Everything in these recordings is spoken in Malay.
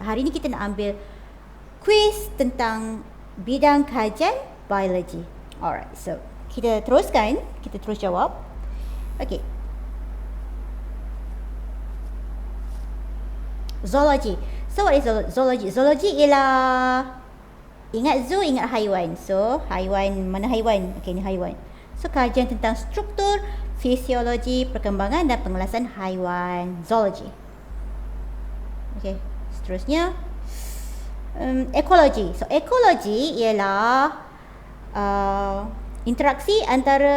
Hari ni kita nak ambil quiz tentang bidang kajian biologi. Alright, so kita teruskan, kita terus jawab. Okay. Zoology. So what is zoology? Zoology ialah ingat zoo, ingat haiwan. So haiwan, mana haiwan? Okay, ni haiwan. So kajian tentang struktur, fisiologi, perkembangan dan pengelasan haiwan. Zoology. Okay, seterusnya um, ekologi. So ekologi ialah uh, interaksi antara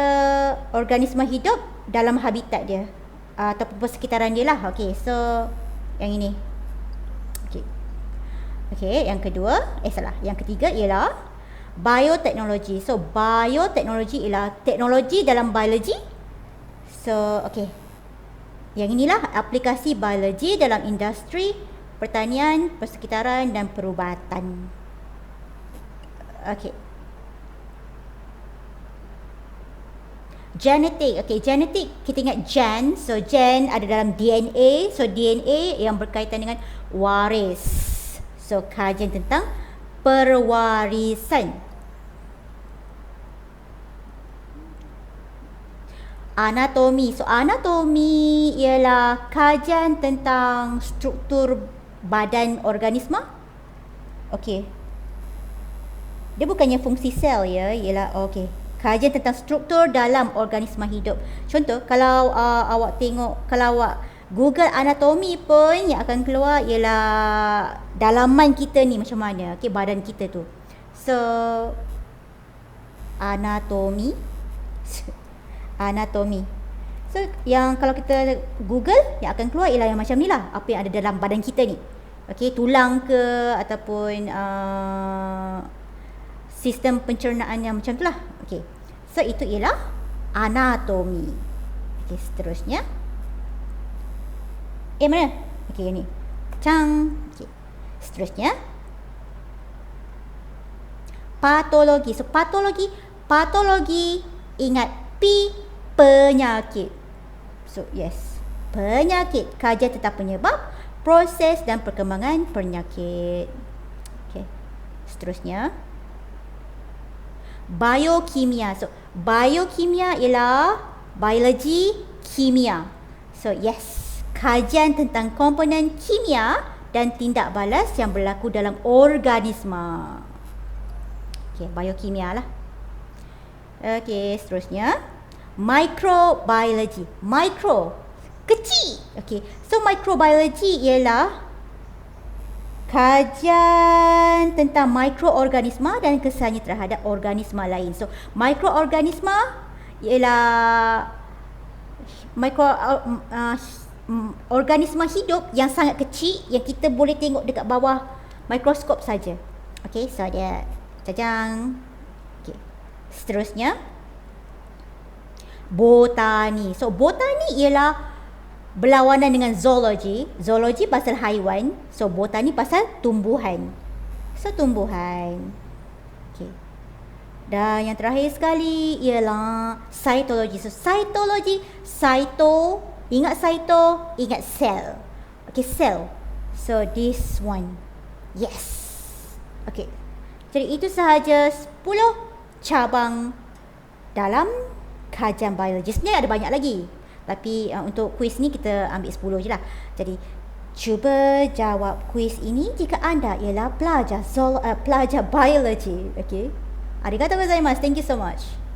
organisma hidup dalam habitat dia uh, persekitaran dia lah. Okay, so yang ini. Okay. Okay, yang kedua, eh salah. Yang ketiga ialah bioteknologi. So bioteknologi ialah teknologi dalam biologi. So okay. Yang inilah aplikasi biologi dalam industri pertanian, persekitaran dan perubatan. Okey. Genetik. Okey, genetik kita ingat gen. So gen ada dalam DNA. So DNA yang berkaitan dengan waris. So kajian tentang perwarisan. Anatomi. So anatomi ialah kajian tentang struktur badan organisma. Okey. Dia bukannya fungsi sel ya, ialah okey. Kajian tentang struktur dalam organisma hidup. Contoh, kalau uh, awak tengok, kalau awak Google anatomi pun yang akan keluar ialah dalaman kita ni macam mana, okey, badan kita tu. So anatomi anatomi. So yang kalau kita Google yang akan keluar ialah yang macam ni lah apa yang ada dalam badan kita ni. Okey, tulang ke ataupun uh, sistem pencernaan yang macam tu lah. Okey. So itu ialah anatomi. Okey, seterusnya. Eh mana? Okey, yang ni. Cang. Okey. Seterusnya. Patologi. So patologi, patologi ingat P penyakit. So yes, penyakit kajian tentang penyebab, proses dan perkembangan penyakit. Okay, seterusnya biokimia. So biokimia ialah biologi kimia. So yes, kajian tentang komponen kimia dan tindak balas yang berlaku dalam organisma. Okay, biokimia lah. Okay, seterusnya microbiology. Micro kecil. Okey. So microbiology ialah kajian tentang mikroorganisma dan kesannya terhadap organisma lain. So mikroorganisma ialah mikro uh, uh, organisma hidup yang sangat kecil yang kita boleh tengok dekat bawah mikroskop saja. Okey, so dia cacang. Okey. Seterusnya botani. So botani ialah berlawanan dengan zoologi. Zoologi pasal haiwan. So botani pasal tumbuhan. So tumbuhan. Okay. Dan yang terakhir sekali ialah cytology. So cytology, cyto, ingat cyto, ingat cell. Okay, cell. So this one. Yes. Okay. Jadi itu sahaja 10 cabang dalam kajian biologi. Sebenarnya ada banyak lagi. Tapi uh, untuk kuis ni kita ambil 10 je lah. Jadi cuba jawab kuis ini jika anda ialah pelajar zool, uh, pelajar biologi. Okay. Arigatou gozaimasu. Thank you so much.